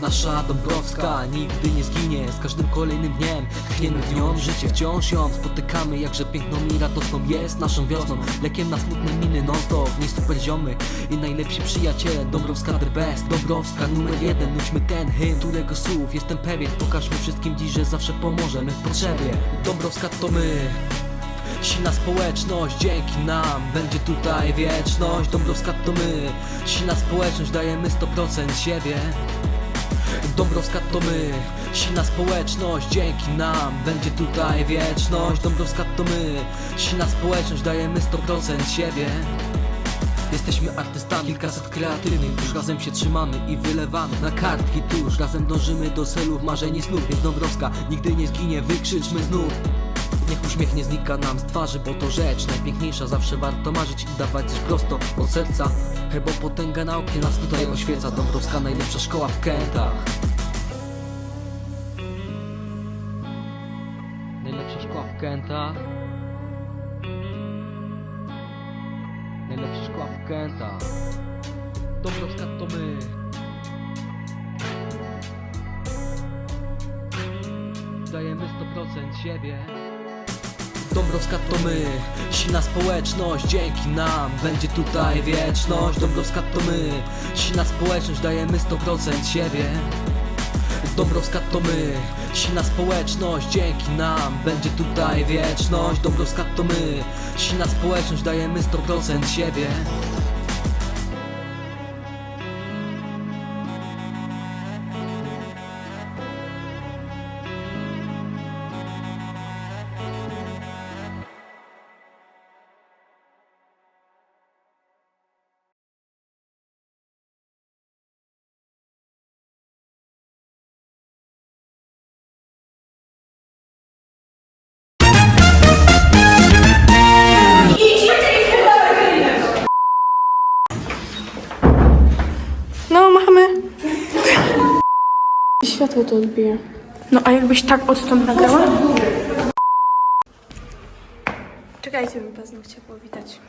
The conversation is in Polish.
Nasza Dąbrowska nigdy nie zginie Z każdym kolejnym dniem tchniemy w nią Życie wciąż ją spotykamy Jakże piękną i radosną jest naszą wiosną. Lekiem na smutne miny non stop W niej super ziomy i najlepsi przyjaciele. Dąbrowska the best, Dąbrowska numer jeden. Nudźmy ten hymn, którego słów jestem pewien. Pokażmy wszystkim dziś, że zawsze pomożemy w potrzebie. Dąbrowska to my. Silna społeczność, dzięki nam będzie tutaj wieczność. Dąbrowska to my, silna społeczność, dajemy 100% siebie Dąbrowska to my, silna społeczność, dzięki nam będzie tutaj wieczność. Dąbrowska to my, silna społeczność, dajemy 100% siebie. Jesteśmy artystami, kilkaset kreatywnych dusz. Razem się trzymamy i wylewamy na kartki tuż. Razem dążymy do celów, marzeń i snów. Więc Dąbrowska nigdy nie zginie, wykrzyczmy znów Niech uśmiech nie znika nam z twarzy, bo to rzecz najpiękniejsza. Zawsze warto marzyć i dawać coś prosto od serca. Chyba potęga nauki nas tutaj oświeca. Dąbrowska najlepsza szkoła w Kętach Najlepsza szkoła w Kętach Najlepsza szkoła w Kętach Dąbrowska to my. Dajemy 100% siebie Dąbrowska to my, silna społeczność, dzięki nam będzie tutaj wieczność. Dąbrowska to my, silna społeczność, dajemy 100% siebie. Dąbrowska to my, silna społeczność, dzięki nam będzie tutaj wieczność. Dąbrowska to my, silna społeczność, dajemy 100% siebie Światło to odbije. No, a jakbyś tak odtąd nagrała? Czekajcie, bym paznokcie powitać.